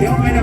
దివ్యమైన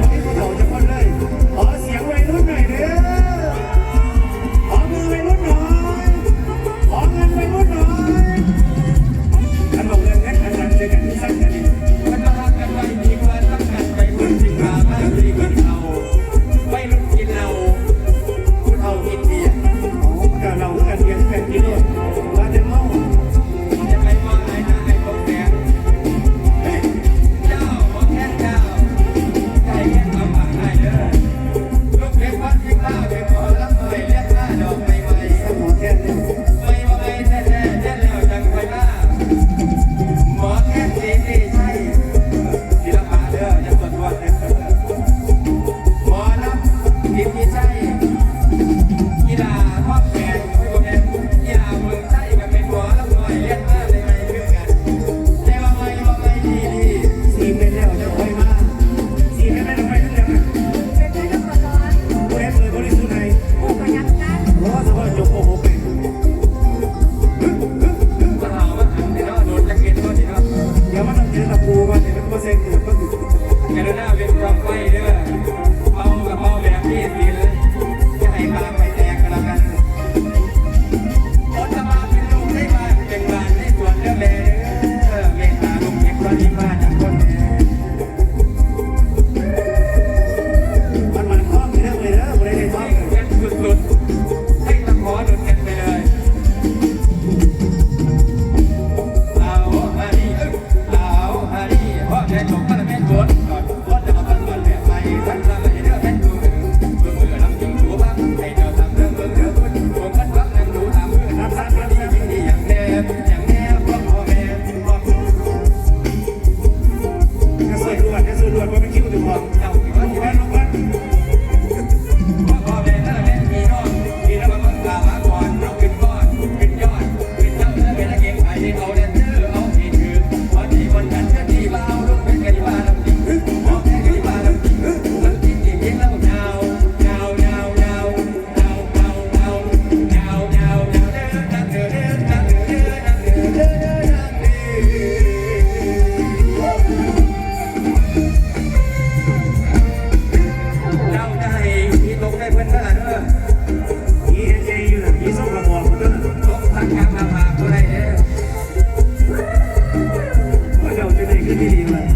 Lila.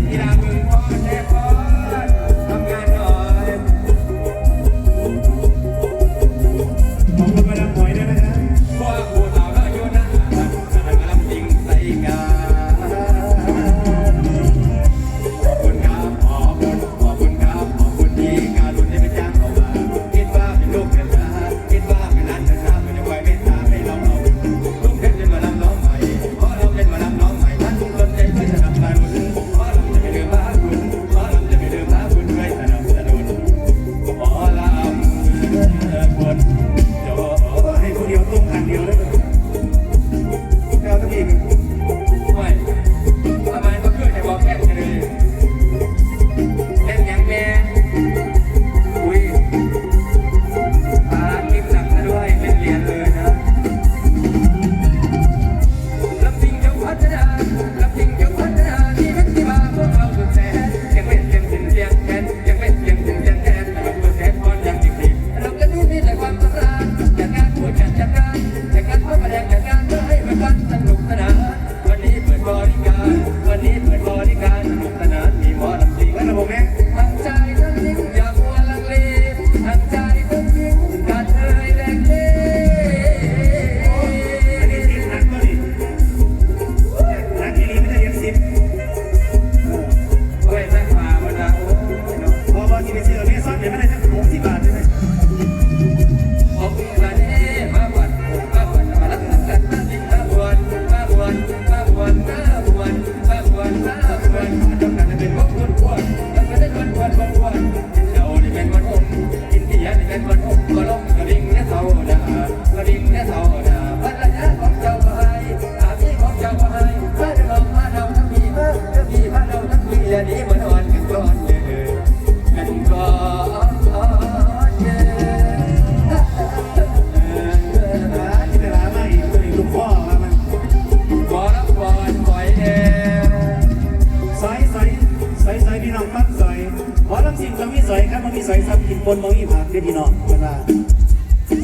สับกินบนมองอีผากเรียวพี่น้องกันว่า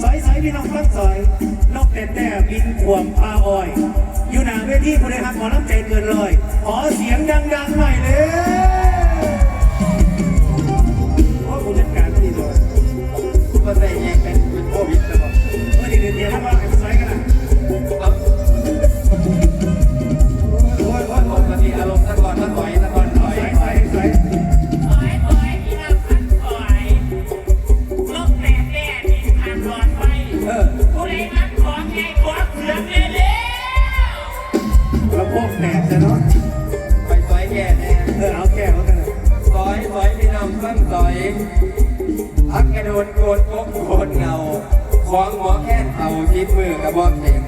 สอยสอยพี่น้องฟังสอยนกแต่แต่บินขวมปลาอ้อย อยู่หนาเวทีผู้ใดฮักหมอน้ำใจเกินลอยขอเสียงดังๆหน่อยเลยโอ้คุณเล่การไม่ดีเลยคุาใส่แยกเป็นโควิดแล้วก็ไม่ไดียนเรีว่า เพิ่งต่อยพักกระโดดโกดโกโกดเงาของหมอแค่เต่าทิดมือกับบอกเข็ง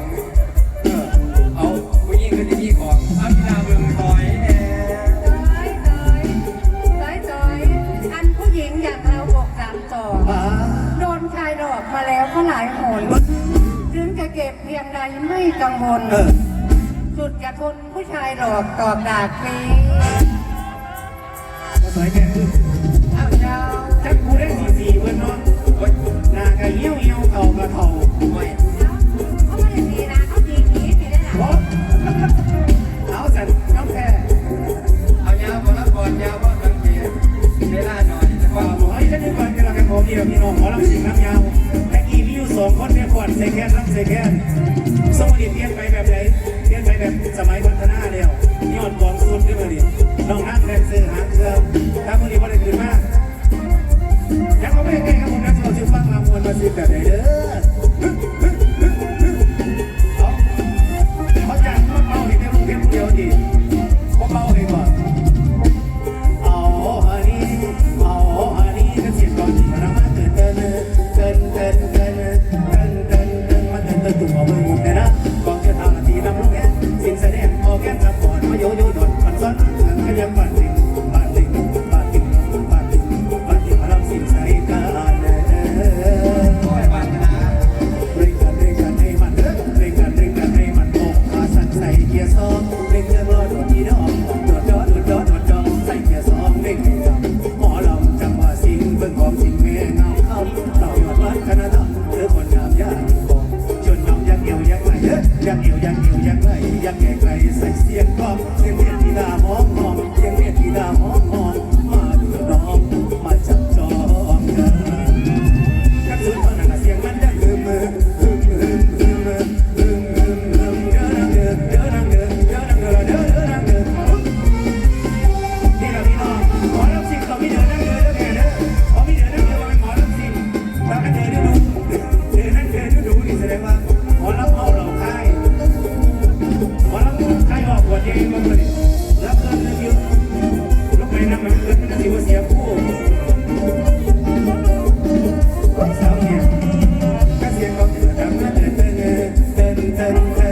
เอาผู้หญิงคนที่ของอัพดาวเมืองต่อยแน่มาแล้วก็หลายหนถึงจะเก็บเพียงใดไม่กังวลสุดจะทนผู้ชายหลอกตอบดากนี้ home at home. ben ben ben